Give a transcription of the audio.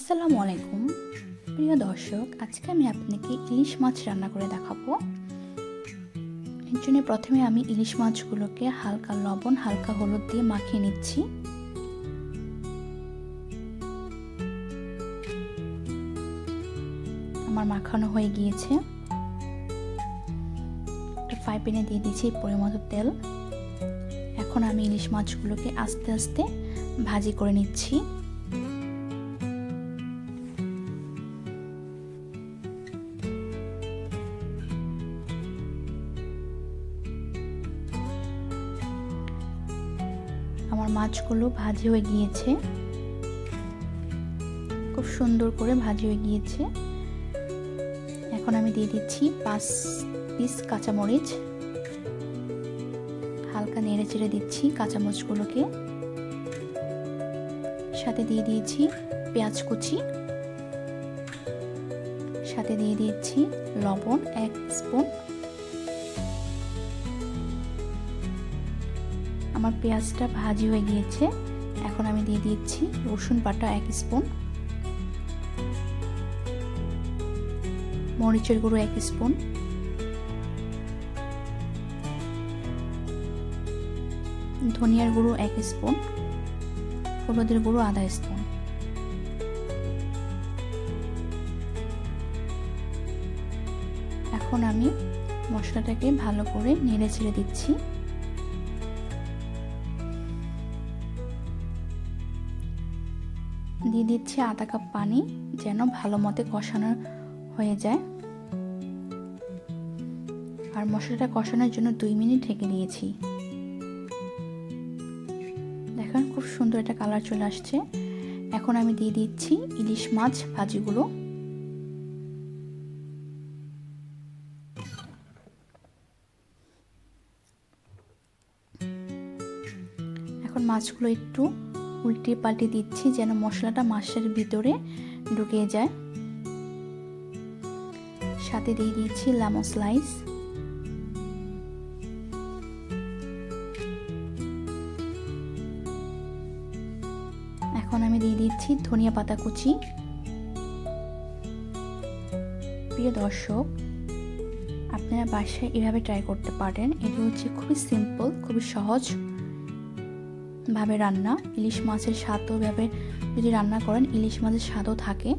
আসসালামু আলাইকুম। প্রিয় দর্শক, আজকে আমি আপনাকে ইলিশ মাছ রান্না করে দেখাবো। এর জন্য প্রথমে আমি ইলিশ মাছগুলোকে হালকা লবণ, হালকা হলুদ দিয়ে মাখিয়ে নিচ্ছি। আমার মাখানো হয়ে গিয়েছে। একটা ফ্রাই প্যানে দিয়ে দিয়েছি পরিমতো তেল। এখন আমি ইলিশ মাছগুলোকে আস্তে আস্তে ভাজি করে নিচ্ছি। আমার মাছগুলো ভাজি হয়ে গিয়েছে। খুব সুন্দর করে ভাজি হয়ে গিয়েছে। এখন আমি দিয়ে দিচ্ছি পাঁচ পিস কাঁচামরিচ। হালকা নেড়ে চেড়ে দিচ্ছি কাঁচামরিচগুলোকে। সাথে দিয়ে দিয়েছি পেঁয়াজ কুচি। সাথে দিয়ে দিচ্ছি লবণ এক স্পুন। আমার পেঁয়াজটা ভাজি হয়ে গিয়েছে। এখন আমি দিয়ে দিচ্ছি রসুন বাটা এক স্পুন। মরিচের গুঁড়ো এক স্পুন। ধনিয়ার গুঁড়ো এক স্পুন। হলুদের গুঁড়ো আধা স্পুন। এখন আমি মশলাটাকে ভালো করে নেড়ে ছেড়ে দিচ্ছি। দিয়ে দিচ্ছি আধা কাপ পানি, যেন ভালো মতে কষানো হয়ে যায়। আর মশলাটা কষানোর জন্য দুই মিনিট ঢেকে দিয়েছি। দেখেন খুব সুন্দর একটা কালার চলে আসছে। এখন আমি দিয়ে দিচ্ছি ইলিশ মাছ ভাজিগুলো। এখন মাছগুলো একটু উল্টে পাল্টে দিচ্ছি যেন মশলাটা মাছের ভিতরে ঢুকে যায়। সাথে দিয়ে দিচ্ছি লেমন স্লাইস। এখন আমি দিয়ে দিচ্ছি ধনিয়া পাতা কুচি। প্রিয় দর্শক, আপনারা বাসায় এভাবে ট্রাই করতে পারেন। এটি হচ্ছে খুবই সিম্পল খুবই সহজ। ভাবে রান্না ইলিশ মাছের স্বাদও ভাবে যদি রান্না করেন ইলিশ মাছের স্বাদও থাকে।